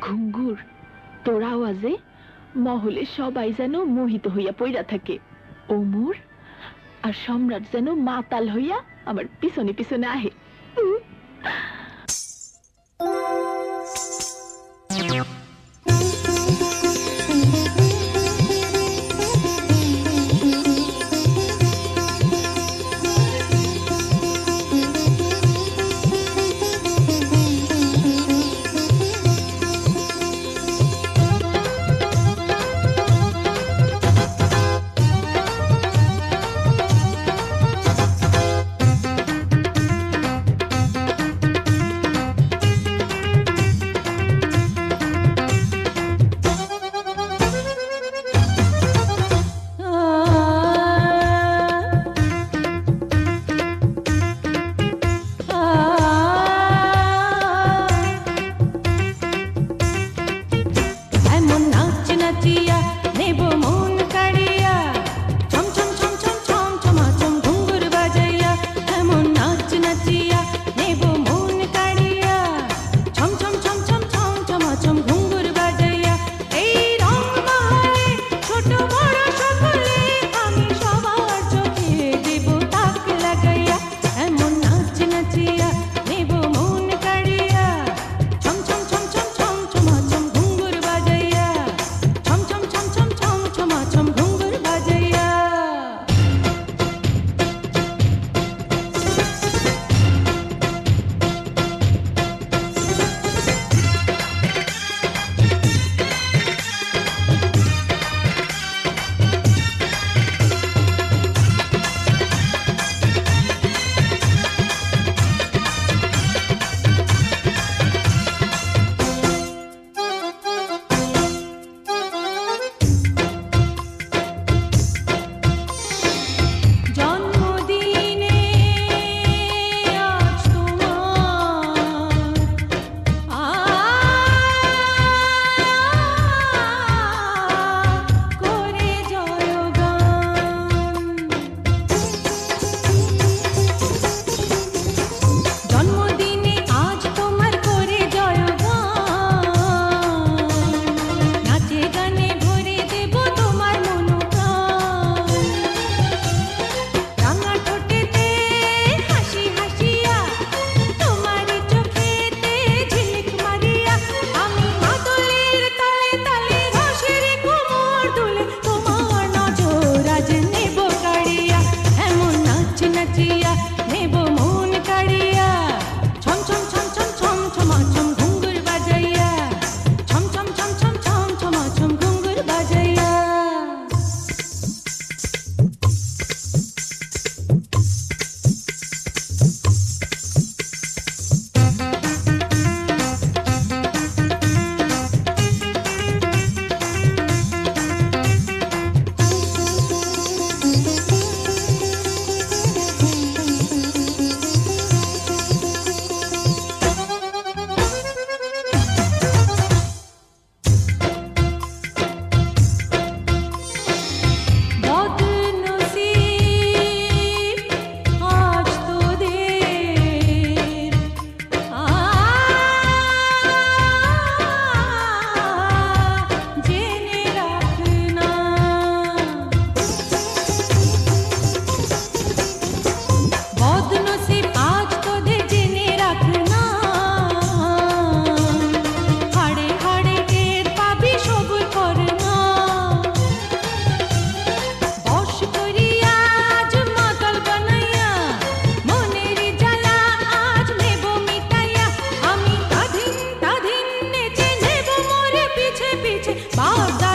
ঘুঙ্গুর। তোর আওয়াজে মহলে সবাই যেন মোহিত হইয়া পইরা থাকে। ওমর আর সম্রাট যেন মাতাল হইয়া আমার পিছনে পিছনে আহে। Oh,